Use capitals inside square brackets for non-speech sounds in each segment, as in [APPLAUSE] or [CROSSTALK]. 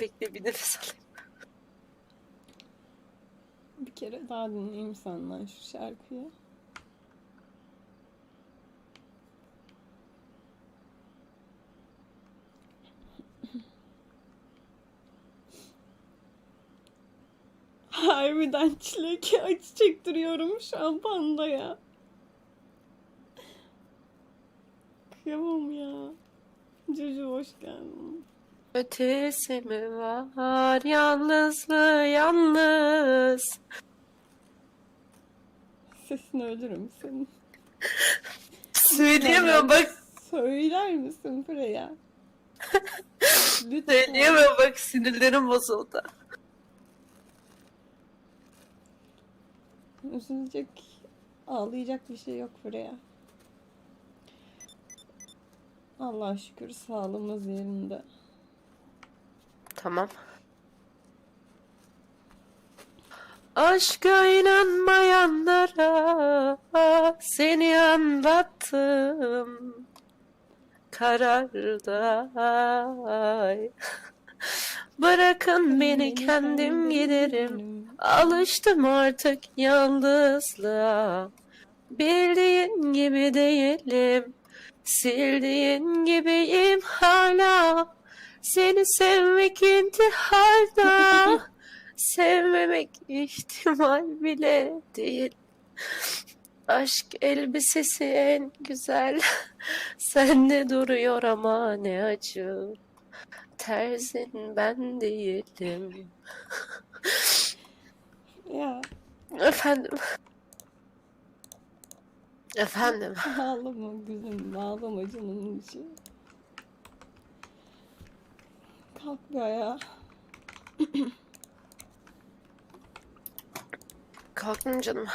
Bekle bir nefes alayım. Bir kere daha dinleyeyim senden şu şarkıyı. Harbiden çilek acı çektiriyorum şu an pandaya. Kıyamam ya. Cucu hoş geldin. Ötesi mi var yalnızlığı yalnız. Sesini ölürüm senin. Söyleyemiyorum bak. Söyler misin Freya? [LAUGHS] Lütfen. Söyleyemiyorum bak sinirlerim bozuldu. Üzülecek, ağlayacak bir şey yok Freya. Allah'a şükür sağlığımız yerinde. Tamam. Aşka inanmayanlara seni anlattım. Kararda. [LAUGHS] Bırakın beni kendim giderim. Alıştım artık yalnızlığa. Bildiğin gibi değilim. Sildiğin gibiyim hala. Seni sevmek intiharda. [LAUGHS] Sevmemek ihtimal bile değil. Aşk elbisesi en güzel. [LAUGHS] Sende duruyor ama ne acı. Terzin ben değilim. [LAUGHS] Ya Efendim. Efendim. ağlama gülüm, ağlama canımın içi. Kalk ayağa. [CLEARS THROAT] Kalktım canım.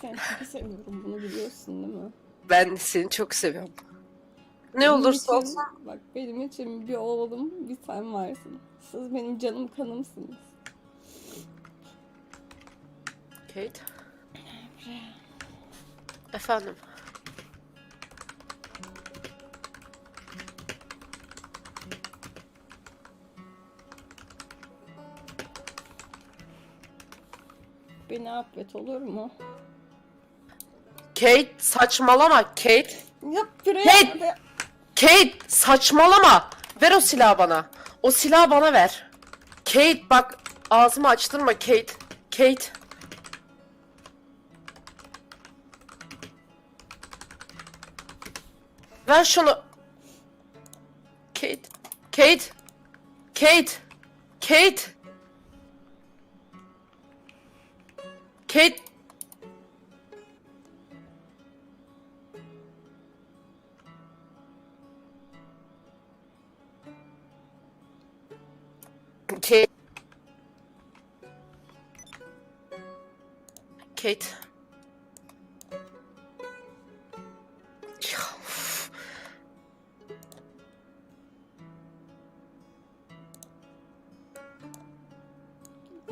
Seni çok seviyorum, bunu biliyorsun değil mi? Ben seni çok seviyorum. Ne Benim olursa için- olsun. Bak benim için bir oğlum, bir sen varsın. Siz benim canım kanımsınız. Kate. Efendim. Beni affet olur mu? Kate saçmalama Kate. Yap Freya. Hey! Kate saçmalama. Ver o silahı bana. O silahı bana ver. Kate bak ağzımı açtırma Kate. Kate. Ver şunu. Kate. Kate. Kate. Kate. Kate.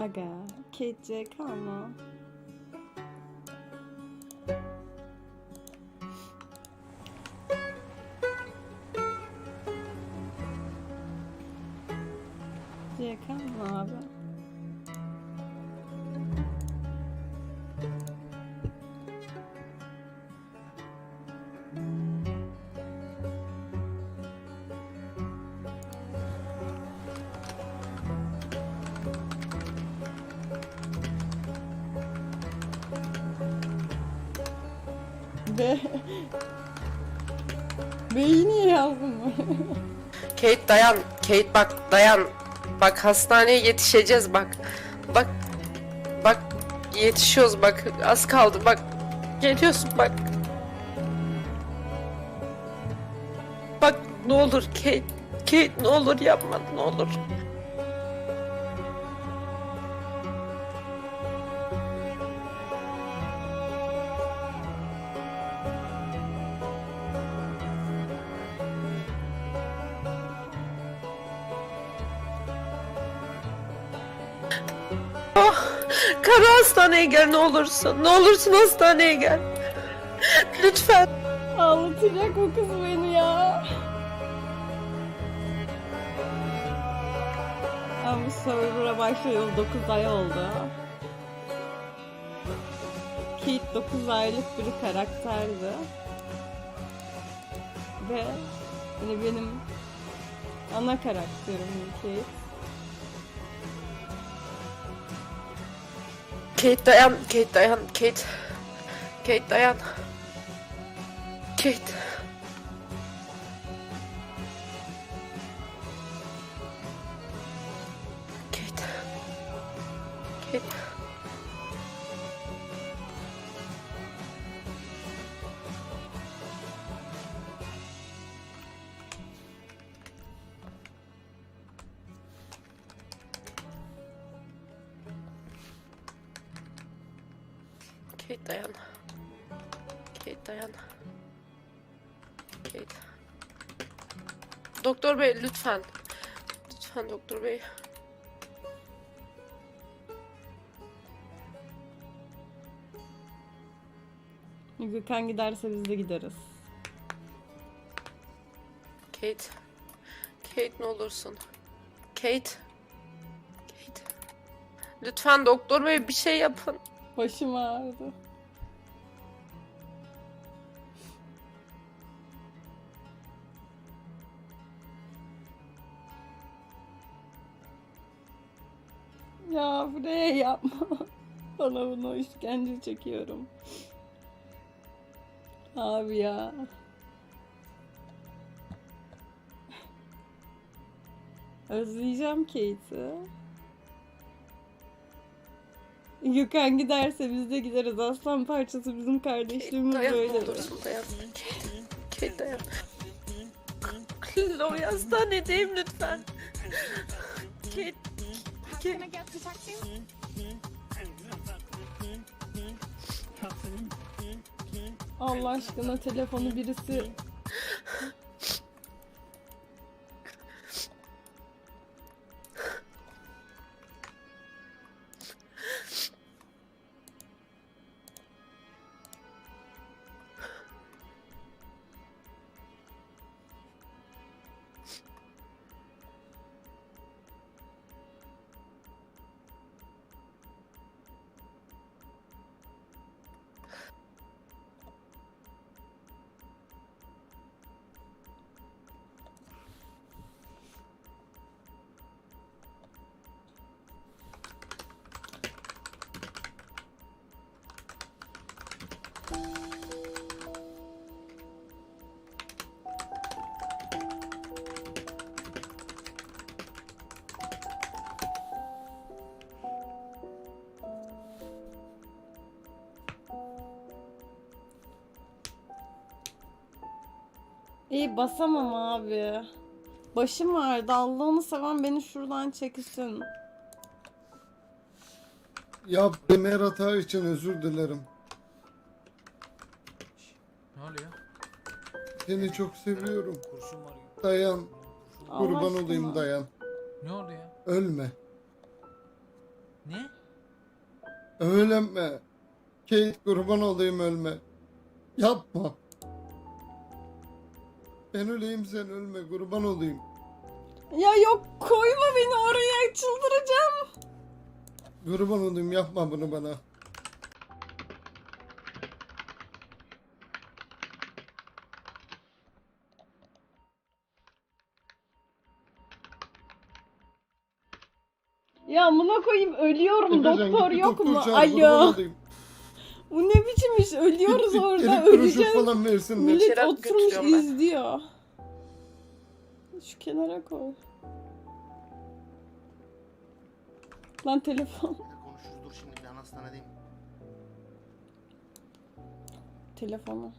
Aga, Kate C B. B'yi niye yazdın? Kate dayan. Kate bak dayan. Bak hastaneye yetişeceğiz bak. Bak. Bak yetişiyoruz bak. Az kaldı bak. Geliyorsun bak. Bak ne olur Kate. Kate ne olur yapma ne olur. Oh, Kara hastaneye gel ne olursun. Ne olursun hastaneye gel. Lütfen. Ağlatacak o kız beni ya. Bu server'a başlayalı 9 ay oldu. Kate 9 aylık bir karakterdi. Ve hani benim ana karakterim Kate. Kate dayan. Kate dayan. Kate. Kate dayan. Kate. Kate. Kate. Doktor bey lütfen. Lütfen doktor bey. Gökhan giderse biz de gideriz. Kate. Kate ne olursun. Kate. Kate. Lütfen doktor bey bir şey yapın. Başım ağrıdı. Ya buraya yapma. [LAUGHS] Bana bunu işkence çekiyorum. Abi ya. Özleyeceğim Kate'i. Gökhan giderse biz de gideriz. Aslan parçası bizim Kate kardeşliğimiz ne böyle. olursun dayan. Kate. Kate dayan. Loy hastanedeyim lütfen. Kate. Kate. Allah aşkına telefonu birisi [LAUGHS] İyi basamam abi. Başım ağrıdı. Allah'ını seven beni şuradan çeksin. Yaptığım her hata için özür dilerim. Ne oluyor? Seni çok seviyorum. Kurşun var. Dayan. Allah Kurban aşkına. olayım dayan. Ne oldu ya? Ölme. Ne? Ölme. Kate kurban olayım ölme. Yapma. Ben öleyim sen ölme kurban olayım. Ya yok koyma beni oraya çıldıracağım. Kurban olayım yapma bunu bana. Ya amına koyayım ölüyorum Efecan, doktor git yok doktor mu? çağır, kurban Alo. olayım. Bu ne biçim iş ölüyoruz orada öleceğiz. falan versinler. Millet İçeri oturmuş götürüyorum ben. izliyor. Şu kenara koy. Lan telefon. Konuşuruz dur şimdi bir an hastanedeyim. Telefonu.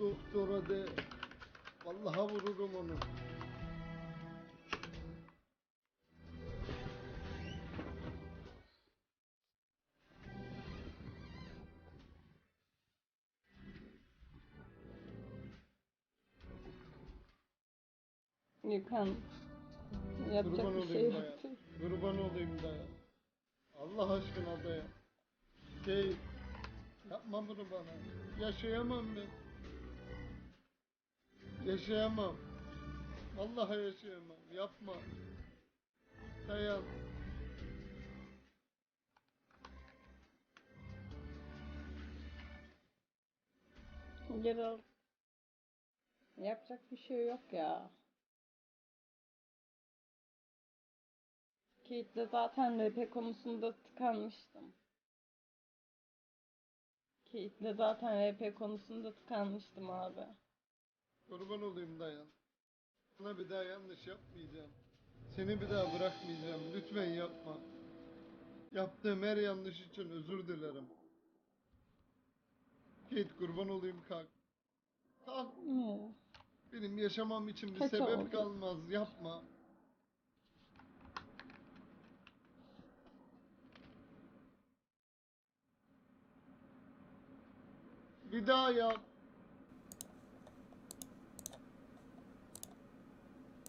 Doktora de. Vallahi vururum onu. Gökhan. Yapacak Kurban bir şey olayım yok. daya. Kurban olayım daya. Allah aşkına daya. Şey, yapma bunu bana. Yaşayamam ben. Yaşayamam. Vallahi yaşayamam. Yapma. Dayan. Geri al. Yapacak bir şey yok ya. Kate'le zaten RP konusunda tıkanmıştım. Kate'le zaten RP konusunda tıkanmıştım abi. Kurban olayım dayan. Sana bir daha yanlış yapmayacağım. Seni bir daha bırakmayacağım. Lütfen yapma. Yaptığım her yanlış için özür dilerim. Kate kurban olayım kalk. Kalk. Hmm. Benim yaşamam için bir Kaç sebep oldu? kalmaz. Yapma. Bir daha yap.